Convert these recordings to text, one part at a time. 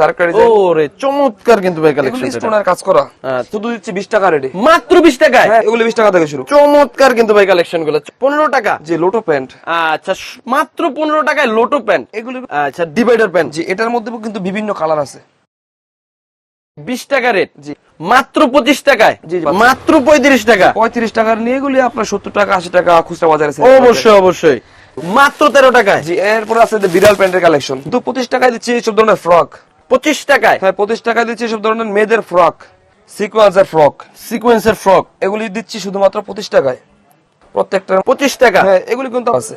আছে আরেকটা ডিজাইন ওরে চমৎকার কিন্তু ভাই কালেকশন স্টোনের কাজ করা। আচ্ছা। শুধু দিচ্ছি বিশ টাকা রেডি মাত্র বিশ টাকায়? হ্যাঁ এগুলো বিশ টাকা থেকে শুরু। চমৎকার কিন্তু ভাই কালেকশনগুলো। পনেরো টাকা। যে লোটো প্যান্ট আচ্ছা মাত্র পনেরো টাকায় লোটো প্যান্ট এগুলো আচ্ছা ডিভাইডার প্যান্ট জি এটার মধ্যে কিন্তু বিভিন্ন কালার আছে। বিশ টাকা রেট জি। মাত্র পঁচিশ টাকায়। মাত্র পঁয়ত্রিশ টাকা? পঁয়ত্রিশ টাকার নিয়ে এগুলি আপনার সত্তর টাকা আশি টাকা খুচরা বাজারে অবশ্যই অবশ্যই। মাত্র তেরো টাকায়। জি এরপর আছে যে বিড়াল প্যান্টের কালেকশন তো পঁচিশ টাকায় দিচ্ছি এইসব ধরনের ফ্রক পঁচিশ টাকায়। হ্যাঁ পঁচিশ টাকায় দিচ্ছি এইসব ধরনের মেয়েদের ফ্রক সিকোয়েন্সের ফ্রক। সিকোয়েন্সের ফ্রক। এগুলি দিচ্ছি শুধুমাত্র পঁচিশ টাকায়। প্রত্যেকটা পঁচিশ টাকা। হ্যাঁ এগুলি কিন্তু আছে।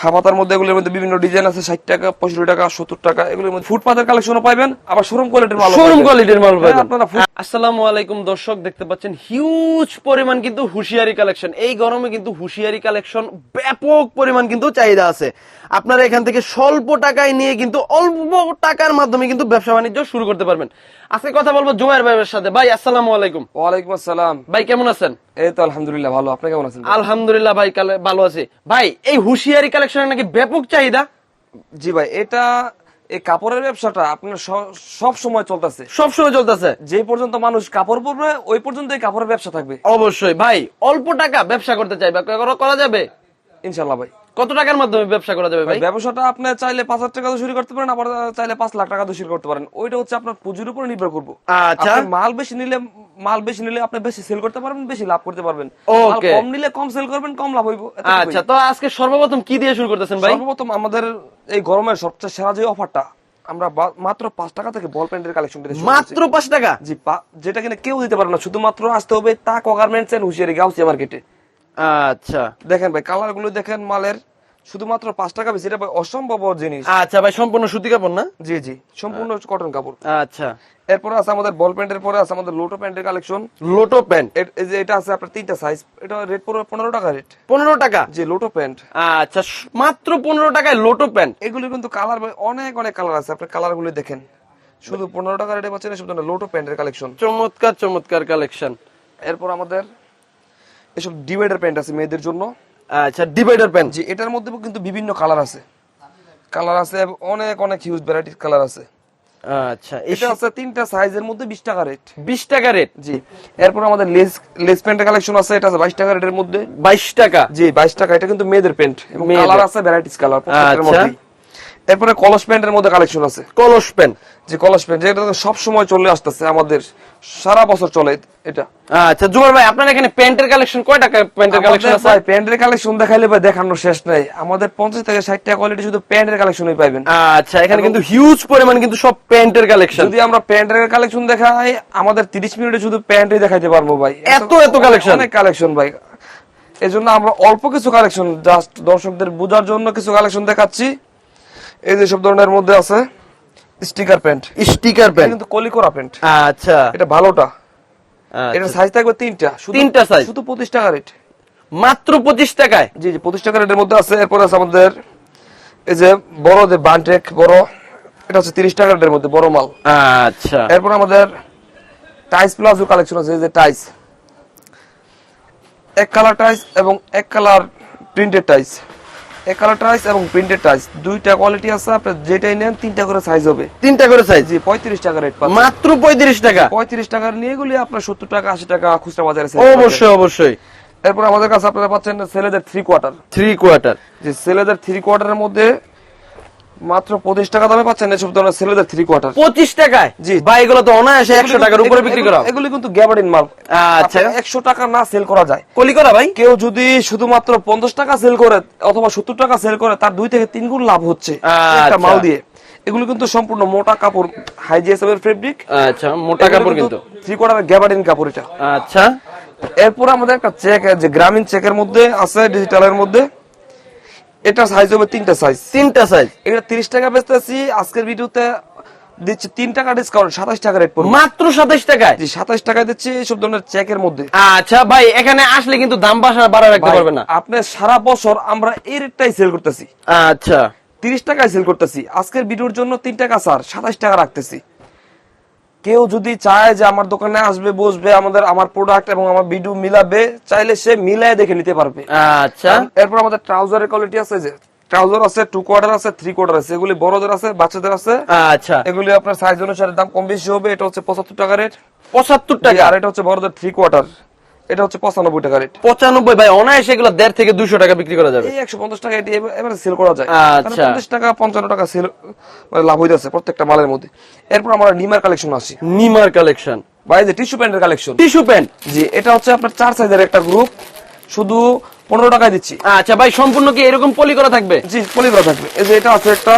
খামাতার মধ্যে এগুলোর মধ্যে বিভিন্ন ডিজাইন আছে ষাট টাকা পঁয়ষট্টি টাকা সত্তর টাকা এগুলোর মধ্যে ফুটপাতের কালেকশনও পাইবেন আবার শোরুম কোয়ালিটির মাল শোরুম কোয়ালিটির মাল পাবেন আপনারা আসসালামু আলাইকুম দর্শক দেখতে পাচ্ছেন হিউজ পরিমাণ কিন্তু হুশিয়ারি কালেকশন এই গরমে কিন্তু হুশিয়ারি কালেকশন ব্যাপক পরিমাণ কিন্তু চাহিদা আছে। আপনারা এখান থেকে স্বল্প টাকায় নিয়ে কিন্তু অল্প টাকার মাধ্যমে কিন্তু ব্যবসা বাণিজ্য শুরু করতে পারবেন। আজকে কথা বলব জুমায়ের ভাইয়ের সাথে। ভাই আসসালামু আলাইকুম। ওয়ালাইকুম আসসালাম। ভাই কেমন আছেন? এই তো আলহামদুলিল্লাহ ভালো। আপনি কেমন আছেন আলহামদুলিল্লাহ ভাই কালে- ভালো আছি। ভাই এই হুশিয়ারি কালেকশনের নাকি ব্যাপক চাহিদা? জি ভাই এটা এই কাপড়ের ব্যবসাটা আপনার সব সময় চলতেছে। সবসময় চলতেছে? যে পর্যন্ত মানুষ কাপড় পরবে ওই পর্যন্ত এই কাপড়ের ব্যবসা থাকবে। অবশ্যই। ভাই অল্প টাকা ব্যবসা করতে চাই বা করা- করা যাবে? ইনশাল্লাহ ভাই। কত টাকার মাধ্যমে ব্যবসা করা যাবে ভাই ব্যবসাটা আপনি চাইলে পাঁচ হাজার টাকা দিয়ে শুরু করতে পারেন আবার চাইলে পাঁচ লাখ টাকা দিয়ে শুরু করতে পারেন। ওইটা হচ্ছে আপনার পুঁজির উপর নির্ভর করব। আচ্ছা। আপনি মাল বেশি নিলে মাল বেশি নিলে আপনি বেশি সেল করতে পারবেন বেশি লাভ করতে পারবেন. মাল কম নিলে কম সেল করবেন কম লাভ হইব আচ্ছা তো আজকে সর্বপ্রথম কি দিয়ে শুরু করতেছেন ভাই? সর্বপ্রথম আমাদের এই গরমের সবচেয়ে সেরা যে অফারটা আমরা মাত্র পাঁচ টাকা থেকে বল প্যান্টের কালেকশন মাত্র পাঁচ টাকা? জি যেটা কিনা কেউ দিতে পারবে না শুধুমাত্র আসতে হবে তা গার্মেন্টস এন্ড হুশিয়ারি গাউসিয়া মার্কেটে আচ্ছা। দেখেন ভাই কালারগুলো দেখেন মালের শুধুমাত্র পাঁচ টাকা বেশি এটা অসম্ভব জিনিস। আচ্ছা ভাই সম্পূর্ণ সুতি কাপড় না? জি জি সম্পূর্ণ কটন কাপড়। আচ্ছা। এরপরে আছে আমাদের বল প্যান্টের পরে আছে আমাদের লোটো প্যান্টের কালেকশন লোটো প্যান্ট এই যে এটা আছে আপনার তিনটা সাইজ এটা রেট পড়বে পনেরো টাকা রেট পনেরো টাকা? যে লোটো প্যান্ট আচ্ছা মাত্র পনেরো টাকায় লোটো প্যান্ট এগুলো কিন্তু কালার অনেক অনেক কালার আছে আপনি কালারগুলো দেখেন। শুধু পনেরো টাকা রেটে পাচ্ছেন ধরনের লোটো প্যান্টের কালেকশন চমৎকার চমৎকার কালেকশন এরপর আমাদের এসব ডিভাইডার প্যান্ট আছে মেয়েদের জন্য। আচ্ছা ডিভাইডার প্যান্ট। যে এটার মধ্যে কিন্তু বিভিন্ন কালার আছে। কালার আছে অনেক অনেক হিউজ ভ্যারাইটিস কালার আছে। আচ্ছা এটা আছে তিনটা সাইজের মধ্যে বিশ টাকা রেট বিশ টাকা রেট জি এরপর আমাদের লেস লেস প্যান্টের কালেকশন আছে এটা আছে বাইশ টাকা রেটের মধ্যে। বাইশ টাকা? জি বাইশ টাকা এটা কিন্তু মেয়েদের প্যান্ট এবং কালার আছে ভ্যারাইটিস কালার প্রত্যেকটার আচ্ছা। মধ্যে এরপরে কলস প্যান্টের মধ্যে কালেকশন আছে। কলস প্যান্ট। যে কলস প্যান্ট যেটা সব সময় চলে আসতেছে আমাদের সারা বছর চলে এটা। আচ্ছা জুমার ভাই আপনার এখানে প্যান্টের কালেকশন কয় টাকা প্যান্টের কালেকশন আছে? ভাই প্যান্টের কালেকশন দেখাইলে ভাই দেখানোর শেষ নাই। আমাদের পঞ্চাশ থেকে ষাট টাকা কোয়ালিটি শুধু প্যান্টের কালেকশনই পাইবেন। আচ্ছা এখানে কিন্তু হিউজ পরিমাণ কিন্তু সব প্যান্টের কালেকশন যদি আমরা প্যান্টের কালেকশন দেখাই আমাদের তিরিশ মিনিটে শুধু প্যান্টই দেখাইতে পারব ভাই। এত এত কালেকশন অনেক কালেকশন ভাই। এজন্য আমরা অল্প কিছু কালেকশন জাস্ট দর্শকদের বোঝার জন্য কিছু কালেকশন দেখাচ্ছি। এই যে সব ধরনের মধ্যে আছে স্টিকার প্যান্ট স্টিকার প্যান্ট কিন্তু কলিকোরা প্যান্ট আচ্ছা। এটা ভালোটা। আচ্ছা। এটা সাইজ থাকবে তিনটা। শুধু- তিনটা size? শুধু পঁচিশ টাকা রেট মাত্র পঁচিশ টাকায়? জি জি পঁচিশ টাকা রেটের মধ্যে আছে। এরপর আছে আমাদের এই যে বড় যে বান্টেক বড় এটা হচ্ছে তিরিশ টাকা রেটের মধ্যে বড় মাল। আচ্ছা। এরপর আমাদের টাইস প্লাজো কালেকশন আছে এই যে টাইস এক কালার টাইস এবং এক colour printed ties colour ties এবং প্রিন্টেড টাইস দুইটা কোয়ালিটি আছে আপনি যেটাই নেন তিনটা করে সাইজ হবে। তিনটা করে সাইজ জি পঁয়ত্রিশ টাকা রেট পাচ্ছেন। মাত্র পঁয়ত্রিশ টাকা? পঁয়ত্রিশ টাকার নিয়ে গুলি আপনার সত্তর টাকা আশি টাকা খুচরা বাজারে অবশ্যই অবশ্যই। এরপর আমাদের কাছে আপনারা পাচ্ছেন ছেলেদের থ্রি কোয়ার্টার থ্রি কোয়ার্টার যে ছেলেদের থ্রি কোয়ার্টারের মধ্যে মাত্র পঁচিশ টাকা দামে পাচ্ছেন এসব ধরনের ছেলেদের থ্রি কোয়ার্টার পঁচিশ টাকায়? জি। ভাই এগুলো তো অনায়াসে একশো টাকার উপরে বিক্রি করা এগুলি কিন্তু গ্যাবার্ডিন মাল। আচ্ছা। একশো টাকা না সেল করা যায়। কলি করা ভাই? কেউ যদি শুধুমাত্র পঞ্চাশ টাকা সেল করে অথবা সত্তর টাকা সেল করে তার দুই থেকে তিন গুণ লাভ হচ্ছে একটা আচ্ছা। মাল দিয়ে। এগুলো কিন্তু সম্পূর্ণ মোটা কাপড় হাই জিএসএম এর ফেব্রিক আচ্ছা মোটা কাপড় কিন্তু থ্রি কোয়ার্টার গ্যাবার্ডিন কাপড় এটা। আচ্ছা। এরপর আমাদের একটা চেক যে গ্রামীণ চেকের মধ্যে আছে ডিজিটালের মধ্যে। এটা সাইজ হবে তিনটা সাইজ তিনটা সাইজ এটা তিরিশ টাকা বেচতেছি আজকের ভিডিওতে দিচ্ছি তিন টাকা ডিসকাউন্ট সাতাশ টাকা রেট পড়বে। মাত্র সাতাশ টাকায়? জি সাতাশ টাকা দিচ্ছি ধরনের চেকের মধ্যে। আচ্ছা ভাই এখানে আসলে কিন্তু দাম বাসা বাড়া রাখতে পারবে না। আপনি সারা বছর আমরা এই রেটটাই সেল করতেছি। আচ্ছা। তিরিশ টাকায় সেল করতেছি। আজকের ভিডিওর জন্য তিন টাকা স্যার সাতাশ টাকা রাখতেছি। কেউ যদি চায় যে আমার দোকানে আসবে বসবে আমাদের আমার প্রোডাক্ট এবং আমার ভিডিও মিলাবে চাইলে সে মিলায় দেখে নিতে পারবে। আচ্ছা। এরপর আমাদের ট্রাউজারের কোয়ালিটি আছে যে ট্রাউজার আছে টু কোয়ার্টার আছে থ্রি কোয়ার্টার আছে এগুলি বড়দের আছে বাচ্চাদের আছে। আচ্ছা। এগুলি আপনার সাইজ অনুসারে দাম কম বেশি হবে এটা হচ্ছে পঁচাত্তর টাকা রেট পঁচাত্তর টাকা। আর এটা হচ্ছে বড়দের থ্রি কোয়ার্টার এটা হচ্ছে পঁচানব্বই টাকা রেট পঁচানব্বই ভাই অনায়াসে এগুলো দেড় থেকে দুশো টাকা বিক্রি করা যাবে। একশো পঞ্চাশ টাকা এটি এবার- সেল করা যায়। আচ্ছা। পঞ্চাশ টাকা পঞ্চান্ন টাকা সেল মানে লাভ হইতেছে প্রত্যেকটা মালের মধ্যে। এরপর আমরা নিমার কালেকশন আসি। নিমার কালেকশন ভাই যে টিস্যু প্যান্টের কালেকশন টিস্যু প্যান্ট জি এটা হচ্ছে আপনার চার সাইজের একটা গ্রুপ শুধু পনেরো টাকায় দিচ্ছি। আচ্ছা ভাই সম্পূর্ণ কি এরকম পলি করা থাকবে? জি পলিগ্রা থাকবে। এই যে এটা আছে একটা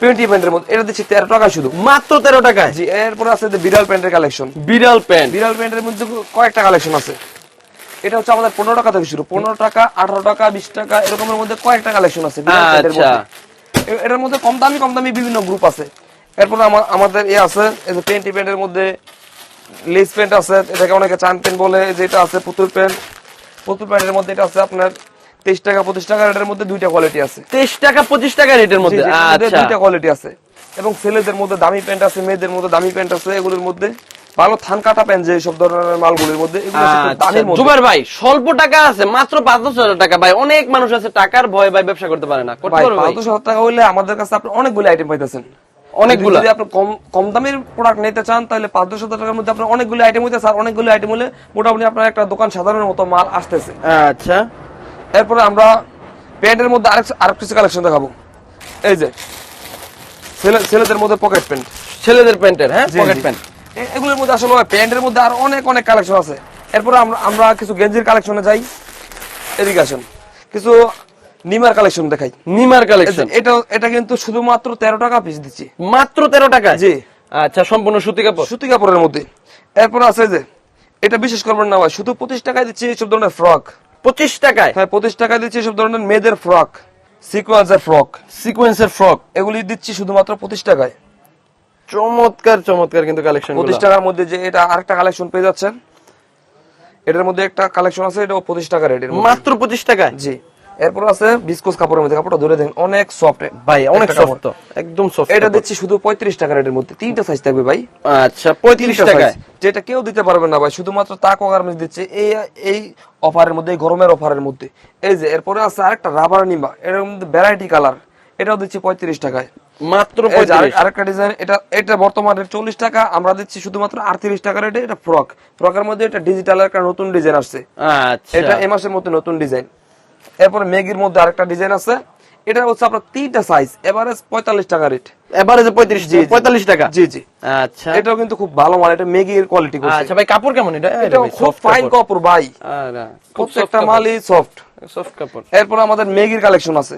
টোয়েন্টি প্যান্টের মধ্যে। এটা দিচ্ছি তেরো টাকা শুধু। মাত্র তেরো টাকায়। জি এরপরে আছে বিড়াল প্যান্টের কালেকশন বিড়াল প্যান্ট। বিড়াল প্যান্টের মধ্যে কয়েকটা কালেকশন আছে। এটা হচ্ছে আমাদের পনেরো টাকা থেকে শুরু। পনেরো টাকা আঠারো টাকা বিশ টাকা এরকমের মধ্যে কয়েকটা কালেকশন আছে আচ্ছা। এটার মধ্যে কম দামি কম দামি বিভিন্ন গ্রুপ আছে। এরপরে আমাদের এ আছে এই যে পেন্টি প্যান্টের মধ্যে লেস প্যান্ট আছে। এটাকে অনেকে চান প্যান্ট বলে যেটা আছে পুতুল প্যান্ট পুতুল প্যান্টের মধ্যে এটা আছে আপনার তেইশ টাকা পঁচিশ টাকা এটার মধ্যে দুইটা কোয়ালিটি আছে। তেইশ টাকা পঁচিশ টাকা রেটের মধ্যে আচ্ছা। দুইটা কোয়ালিটি আছে। এবং ছেলেদের মধ্যে দামি প্যান্ট আছে মেয়েদের মধ্যে দামি প্যান্ট আছে এগুলোর মধ্যে ভালো থান কাটা প্যান্ট যে সব ধরনের মালগুলির মধ্যে আচ্ছা, জুবাইর ভাই স্বল্প টাকা আছে মাত্র পাঁচ দশ হাজার টাকা। ভাই অনেক মানুষ আছে টাকার ভয় ভাই ব্যবসা করতে পারে না। ভাই? পাঁচশো হাজার টাকা হইলে আমাদের কাছে আপনি অনেকগুলো আইটেম পাইতেছেন। অনেকগুলা? যদি আপনি কম কম দামের প্রোডাক্ট নিতে চান তাহলে পাঁচ দশ হাজার টাকার মধ্যে আপনার অনেকগুলো আইটেম হইতেছে আর অনেকগুলো আইটেম হলে মোটামুটি আপনার একটা দোকান সাধারণের মতো মাল আসতেছে। আচ্ছা। এরপরে আমরা প্যান্টের মধ্যে আরেক আরেক কিছু কালেকশন দেখাবো। এই যে ছেলেদের মধ্যে পকেট প্যান্ট ছেলেদের প্যান্টের হ্যাঁ? পকেট প্যান্ট এগুলোর মধ্যে আসলে প্যান্টের মধ্যে আর অনেক অনেক কালেকশন আছে। এরপরে আমরা আমরা কিছু গেঞ্জির কালেকশনে যাই। এদিকে আসেন। কিছু নিমার কালেকশন দেখাই। নিমার কালেকশন এটা এটা কিন্তু শুধুমাত্র তেরো টাকা পিস দিচ্ছি। মাত্র তেরো টাকা জি। আচ্ছা সম্পূর্ণ সুতি কাপড়? সুতি কাপড়ের মধ্যে। এরপর আছে যে এটা বিশেষ করবেন না ভাই শুধু পঁচিশ টাকায় দিচ্ছি এইসব ধরনের ফ্রক পঁচিশ টাকায়। হ্যাঁ পঁচিশ টাকায় দিচ্ছি সব ধরনের মেয়েদের ফ্রক সিকোয়েন্সের ফ্রক। সিকোয়েন্সের ফ্রক। এগুলি দিচ্ছি শুধুমাত্র পঁচিশ টাকায়। চমৎকার চমৎকার কিন্তু কালেকশন পঁচিশ টাকার মধ্যে যে এটা আরেকটা কালেকশন পেয়ে যাচ্ছেন। এটার মধ্যে একটা কালেকশন আছে এটা পঁচিশ টাকা রেটের মাত্র পঁচিশ টাকা জি। এরপর আছে বিস্কুস কাপড়ের মধ্যে কাপড়টা ধরে দেখেন অনেক সফট ভাই অনেক সফট একদম সফট এটা দিচ্ছি শুধু পঁয়ত্রিশ টাকা রেটের মধ্যে। তিনটা সাইজ থাকবে ভাই। আচ্ছা পঁয়ত্রিশ তিনটা টাকায়? size। যেটা কেউ দিতে পারবে না ভাই শুধুমাত্র তাকো গার্মেন্টস দিচ্ছে এই এই অফারের মধ্যে গরমের অফারের মধ্যে। এই যে এরপরে আছে আরেকটা রাবার নিমা এর মধ্যে ভ্যারাইটি কালার এটাও দিচ্ছি পঁয়ত্রিশ টাকায়। মাত্র এই যে পঁয়ত্রিশ? আরেক- আরেকটা ডিজাইন এটা এটা বর্তমানে চল্লিশ টাকা আমরা দিচ্ছি শুধুমাত্র আটত্রিশ টাকা রেটে এটা ফ্রক ফ্রকের মধ্যে এটা ডিজিটাল একটা নতুন ডিজাইন আসছে। আচ্ছা। এটা এ মাসের মধ্যে নতুন ডিজাইন এরপরে মেগির মধ্যে আরেকটা ডিজাইন আছে। এটা হচ্ছে আপনার তিনটা সাইজ এভারেজ পঁয়তাল্লিশ টাকা রেট এবারে পঁয়ত্রিশ জি। পঁয়তাল্লিশ টাকা? জি জি। আচ্ছা। এটাও কিন্তু খুব ভালো মাল এটা মেগির কোয়ালিটি আচ্ছা ভাই কাপড় কেমন এটা? এটা খুব ফাইন কাপড়। ভাই। খুব প্রত্যেকটা মালই সফট সফট কাপড়। এরপর আমাদের মেগির কালেকশন আছে।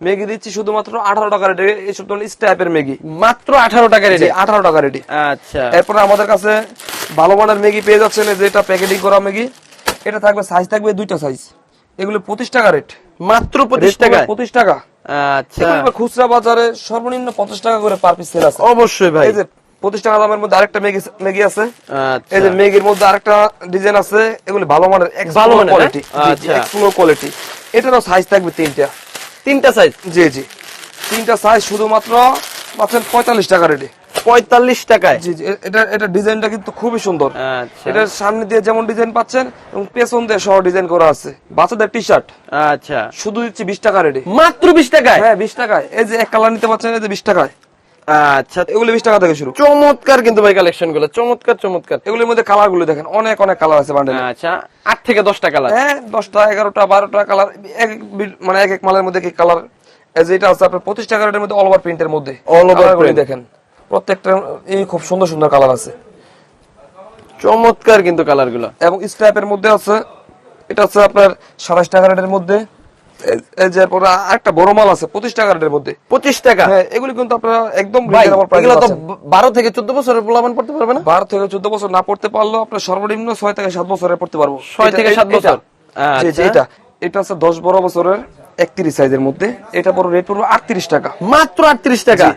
মেগি দিচ্ছি শুধুমাত্র আঠারো টাকা রেটে এইসব ধরনের স্টাইপের মেগি মাত্র আঠারো টাকা রেটে আঠারো টাকা রেটে আচ্ছা। এরপরে আমাদের কাছে ভালো মানের মেগি পেয়ে যাচ্ছেন এই যে এটা প্যাকেটিং করা মেগি এটা থাকবে সাইজ থাকবে দুইটা সাইজ এগুলো পঁচিশ টাকা রেট মাত্র পঁচিশ টাকা। পঁচিশ টাকা। আচ্ছা। খুচরা বাজারে সর্বনিম্ন পঞ্চাশ টাকা করে পার পিস সেল আছে। অবশ্যই ভাই। এই যে পঁচিশ টাকা দামের মধ্যে আরেকটা মেগি মেগি আছে। আচ্ছা। এই যে মেগির মধ্যে আরেকটা ডিজাইন আছে। এগুলি ভালো মানের ভালো কোয়ালিটি। এক্সপ্লোর কোয়ালিটি এটারও সাইজ থাকবে তিনটা। তিনটা সাইজ জি জি। তিনটা সাইজ শুধুমাত্র পাচ্ছেন পঁয়তাল্লিশ টাকা রেটে পঁয়তাল্লিশ টাকায়। জি জি এটা এটা ডিজাইনটা কিন্তু খুবই সুন্দর। আচ্ছা। এটার সামনে দিয়ে যেমন ডিজাইন পাচ্ছেন এবং পেছন দিয়ে সহ ডিজাইন করা আছে। বাচ্চাদের টি শার্ট আচ্ছা। শুধু দিচ্ছি বিশ টাকা রেটে মাত্র বিশ টাকায়? হ্যাঁ বিশ টাকায়। এই যে এক কালার নিতে পারছেন এই যে বিশ টাকায়। আচ্ছা। এগুলো বিশ টাকা থেকে শুরু। চমৎকার কিন্তু ভাই কালেকশনগুলো চমৎকার চমৎকার। এগুলোর মধ্যে কালারগুলো দেখেন অনেক অনেক কালার আছে বান্ডেলে আচ্ছা আট থেকে দশটা কালার হ্যাঁ দশটা এগারোটা বারোটা কালার এক মানে এক এক মালের মধ্যে কি কালার যেটা আছে আপনার পঁচিশ টাকা রেটের মধ্যে অল ওভার প্রিন্টের মধ্যে। Over Colour দেখেন। প্রত্যেকটা এই খুব সুন্দর সুন্দর কালার আছে। চমৎকার কিন্তু এবং স্ট্যাপের মধ্যে আছে এটা হচ্ছে আপনার সাতাশ টাকা রেটের মধ্যে। এই- এই যে এরপরে আরেকটা বড় মাল আছে পঁচিশ টাকা রেটের মধ্যে। পঁচিশ টাকা? হ্যাঁ এগুলি কিন্তু আপনারা একদম ভাই reasonable price এ এগুলো তো বারো থেকে চোদ্দ বছরের পড়তে পারবে না? বারো থেকে চোদ্দ বছর না পড়তে পারলেও আপনার সর্বনিম্ন ছয় থেকে সাত বছরে পড়তে পারব। ছয় এটা- থেকে সাত বছর? আচ্ছা। এটা। এটা আছে দশ বারো বছরের একত্রিশ সাইজের মধ্যে। এটা বড় রেট পড়বে আটত্রিশ টাকা। মাত্র আটত্রিশ টাকা।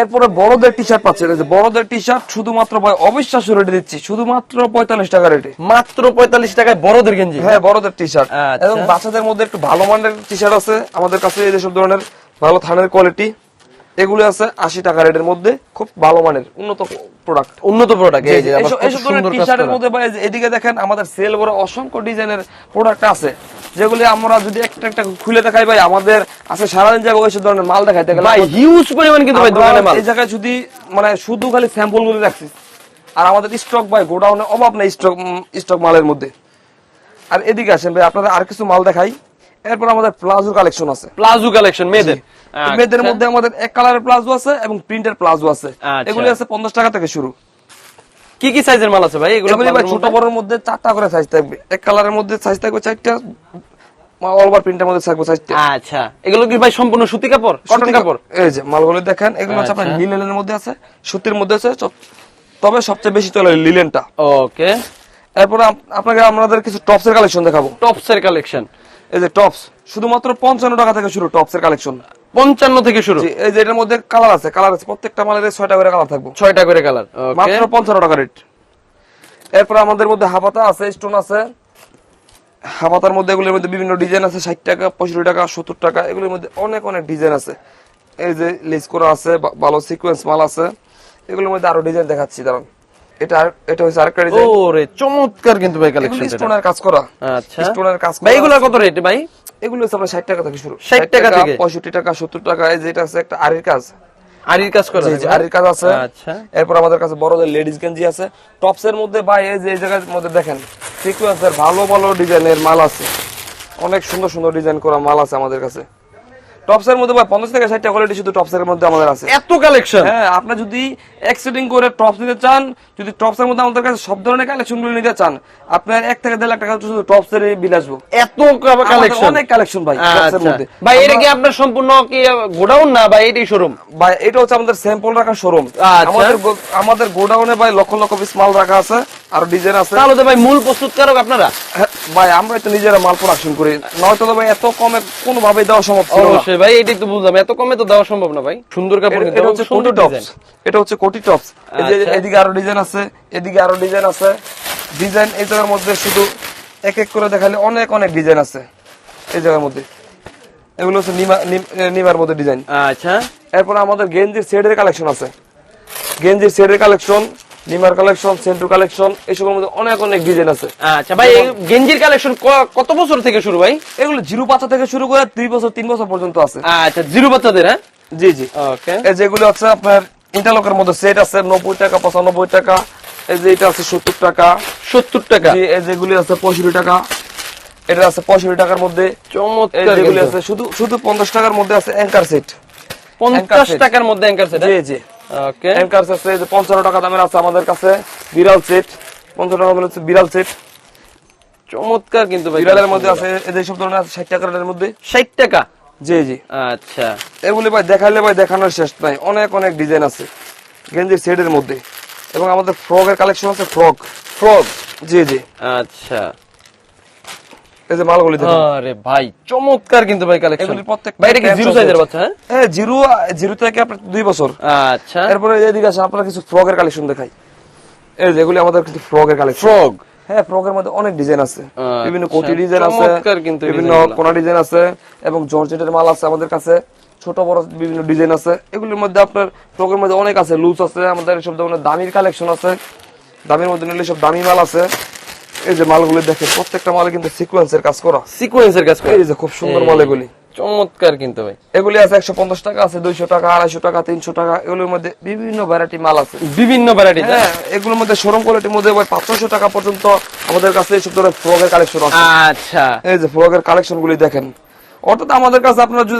এরপরে বড়দের টি শার্ট পাচ্ছে বড়দের টি শার্ট শুধুমাত্র ভাই অবিশ্বাস্য রেটে দিচ্ছি। শুধুমাত্র পঁয়তাল্লিশ টাকা রেটে মাত্র পঁয়তাল্লিশ টাকায় বড়দের গেঞ্জি। হ্যাঁ বড়দের টি শার্ট আচ্ছা। এবং বাচ্চাদের মধ্যে একটু ভালো মানের টি শার্ট আছে। আমাদের কাছে এই যেসব ধরনের ভালো থানের কোয়ালিটি এগুলো আছে আশি টাকা রেটের মধ্যে খুব ভালো মানের উন্নত প্রোডাক্ট উন্নত প্রোডাক্ট এই যে এসব ধরনের টি শার্টের মধ্যে বা এদিকে দেখেন আমাদের সেল বড় অসংখ্য ডিজাইনের প্রোডাক্ট আছে যেগুলি আমরা যদি একটা একটা খুলে দেখাই ভাই আমাদের আছে সারাদিন জায়গায় ওইসব ধরনের মাল দেখাইতে গেলে ভাই হিউজ পরিমাণ কিন্তু ভাই দোকানে মাল। এই জায়গায় যদি মানে শুধু খালি স্যাম্পলগুলো রাখছি আর আমাদের স্টক ভাই গোডাউনে অভাব নেই স্টক স্টক মালের মধ্যে। আর এদিকে আসেন ভাই আপনাদের আর কিছু মাল দেখাই। এরপর আমাদের প্লাজো কালেকশন আছে। প্লাজো কালেকশন মেয়েদের। মেয়েদের মধ্যে আমাদের এক কালারের প্লাজো আছে এবং প্রিন্টের প্লাজো আছে। আচ্ছা। এগুলি আছে পঞ্চাশ টাকা থেকে শুরু। কি কি সাইজের মাল আছে ভাই? এগুলো ছোট? বড়ের মধ্যে চারটা করে সাইজ থাকবে। এক কালারের মধ্যে সাইজ থাকবে চারটা অল ওভার প্রিন্টের মধ্যে থাকবে চারটা। আচ্ছা। এগুলো কি ভাই সম্পূর্ণ সুতি কাপড়? কটন কাপড়। এই যে মালগুলো দেখেন এগুলো হচ্ছে আপনার আচ্ছা। লিলেনের মধ্যে আছে সুতির মধ্যে আছে তবে সবচেয়ে বেশি চলে লিলেনটা ওকে এরপরে আপ- আপনাকে আমাদের কিছু টপস এর কালেকশন দেখাবো। টপস এর কালেকশন এই যে টপস শুধুমাত্র পঞ্চান্ন টাকা থেকে শুরু টপস এর কালেকশন পঞ্চান্ন থেকে শুরু। এই যে এটার মধ্যে কালার আছে কালার আছে প্রত্যেকটা মালের ছয়টা করে কালার থাকবে। ছয়টা করে কালার মাত্র পঞ্চান্ন টাকা রেট এরপর আমাদের মধ্যে হাবাতা আছে স্টোন আছে। হাবাতার মধ্যে এগুলোর মধ্যে বিভিন্ন ডিজাইন আছে ষাট টাকা পঁয়ষট্টি টাকা সত্তর টাকা এগুলোর মধ্যে অনেক অনেক ডিজাইন আছে। এই যে লেস করা আছে ভালো সিকোয়েন্স মাল আছে। এগুলোর মধ্যে আরও ডিজাইন দেখাচ্ছি দাঁড়ান। এটা এটা হচ্ছে আরেকটা ডিজাইন ওরে চমৎকার কিন্তু ভাই কালেকশন স্টোনের কাজ করা। আচ্ছা। স্টোনের কাজ ভাই করা কত রেট ভাই? এগুলো হচ্ছে আপনার টাকা থেকে শুরু। 60 টাকা থেকে? পঁয়ষট্টি টাকা সত্তর টাকা এই যে আছে একটা আরির কাজ। আরির কাজ করা আরির কাজ আছে। আচ্ছা। এরপর আমাদের কাছে বড়দের লেডিস গেঞ্জি আছে। টপস এর মধ্যে ভাই এই যে এই জায়গার মধ্যে দেখেন সিকুয়েন্সের ভালো ভালো ডিজাইনের মাল আছে। অনেক সুন্দর সুন্দর ডিজাইন করা মাল আছে আমাদের কাছে। টপস এর মধ্যে ভাই পঞ্চাশ থেকে ষাটটা কোয়ালিটি শুধু টপস এর মধ্যে আমাদের আছে। এত কালেকশন হ্যাঁ আপনি যদি এক্সিডিং করে টপস নিতে চান যদি টপস এর মধ্যে আমাদের কাছে সব ধরনের কালেকশনগুলো নিতে চান আপনার এক থেকে দেড় লাখ টাকা শুধু টপস এর বিল আসব। এত কালেকশন অনেক কালেকশন ভাই আচ্ছা। মধ্যে। ভাই এটা কি আপনার সম্পূর্ণ কি গোডাউন না বা এটাই শোরুম ভাই এটা হচ্ছে আমাদের স্যাম্পল রাখার শোরুম। আমাদের আমাদের গোডাউনে ভাই লক্ষ লক্ষ পিস মাল রাখা আছে। আর ডিজাইন আছে। তাহলে তো ভাই মূল প্রস্তুতকারক আপনারা। হ্যাঁ, ভাই আমরা তো নিজেরা মাল প্রোডাকশন করি। নয়তো তো ভাই এত কমে কোনো ভাবে দেওয়া সম্ভব ছিল না। অবশ্যই ভাই এটাই তো বুঝলাম। এত কমে তো দেওয়া সম্ভব না ভাই। সুন্দর কাপড় এটা- হচ্ছে সুন্দর কোটি টপস এটা হচ্ছে কোটি টপস এই যে আচ্ছা। এদিকে আরও ডিজাইন আছে এদিকে আরও ডিজাইন আছে। ডিজাইন এই জায়গার মধ্যে শুধু এক এক করে দেখালে অনেক অনেক ডিজাইন আছে। এই জায়গার মধ্যে। এগুলো হচ্ছে নিম- নিমার মধ্যে ডিজাইন আচ্ছা। এরপর আমাদের গেঞ্জির সেটের কালেকশন আছে। গেঞ্জির সেটের কালেকশন নিমার কালেকশন সেন্টু কালেকশন এসবের মধ্যে অনেক অনেক ডিজাইন আছে। আচ্ছা ভাই এই গেঞ্জির কালেকশন কত বছর থেকে শুরু ভাই? এগুলো জিরো বাচ্চা থেকে শুরু করে দুই বছর তিন বছর পর্যন্ত আছে। আচ্ছা জিরো বাচ্চাদের হ্যাঁ? জি জি। ওকে এই যেগুলো আছে আপনার ইন্টারলকের মধ্যে সেট আছে নব্বই টাকা পঁচানব্বই টাকা। এই যে এটা আছে সত্তর টাকা। সত্তর টাকা? জি, এই যেগুলি আছে পঁয়ষট্টি টাকা। এটা আছে পঁয়ষট্টি টাকার মধ্যে। চমৎকার যেগুলি আছে শুধু শুধু পঞ্চাশ টাকার মধ্যে আছে অ্যাঙ্কার সেট পঞ্চাশ টাকার মধ্যে অ্যাঙ্কার সেট জি জি। ওকে অ্যাঙ্কার আছে যে পঞ্চান্ন টাকা দামের আছে আমাদের কাছে। বিড়াল সেট পঞ্চান্ন টাকা দামের হচ্ছে বিড়াল সেট চমৎকার কিন্তু ভাই। বিড়ালের মধ্যে আছে এই যে সব ধরনের আছে ষাট টাকার মধ্যে। ষাট টাকা? জি জি। আচ্ছা। এগুলি ভাই দেখাইলে ভাই দেখানোর শেষ নাই। অনেক অনেক ডিজাইন আছে গেঞ্জির সেটের মধ্যে। এবং আমাদের ফ্রকের কালেকশন আছে ফ্রগ ফ্রক জি জি। আচ্ছা। এই যে মালগুলি আরে ভাই চমৎকার কিন্তু ভাই কালেকশন এগুলি প্রত্যেকটা ভাই এটা কি জিরো সাইজের বাচ্চা হ্যাঁ? হ্যাঁ জিরো জিরো থেকে আপনার দুই বছর। আচ্ছা। এরপরে এদিকে আসে আপনারা কিছু ফ্রকের কালেকশন দেখাই। এই যেগুলি আমাদের কিন্তু কালেকশন হ্যাঁ ফ্রকের মধ্যে অনেক ডিজাইন আছে। আচ্ছা, বিভিন্ন কোটি ডিজাইন আছে কিন্তু বিভিন্ন কোনা ডিজাইন আছে এবং জর্জেটের মাল আছে আমাদের কাছে। ছোট বড় বিভিন্ন ডিজাইন আছে। এগুলির মধ্যে আপনার ফ্রকের মধ্যে অনেক আছে লুজ আছে আমাদের সব ধরনের দামির কালেকশন আছে। দামির মধ্যে নিলে সব দামি মাল আছে। এই যে মালগুলি দেখেন প্রত্যেকটা মালে কিন্তু সিকোয়েন্সের কাজ করা। সিকোয়েন্সের কাজ করে। এই যে খুব সুন্দর মাল এগুলি চমৎকার কিন্তু ভাই। এগুলি আছে একশো পঞ্চাশ টাকা আছে দুইশো টাকা আড়াইশো টাকা তিনশো টাকা। এগুলোর মধ্যে বিভিন্ন ভ্যারাইটি মাল আছে। বিভিন্ন ভ্যারাইটি হ্যাঁ এগুলোর মধ্যে শোরুম কোয়ালিটির মধ্যে ভাই পাঁচশো টাকা পর্যন্ত আমাদের কাছে এইসব ধরনের ফ্রকের কালেকশন আছে। আচ্ছা। এই যে ফ্রকের কালেকশন গুলি দেখেন। অর্থাৎ আমাদের কাছে আপনার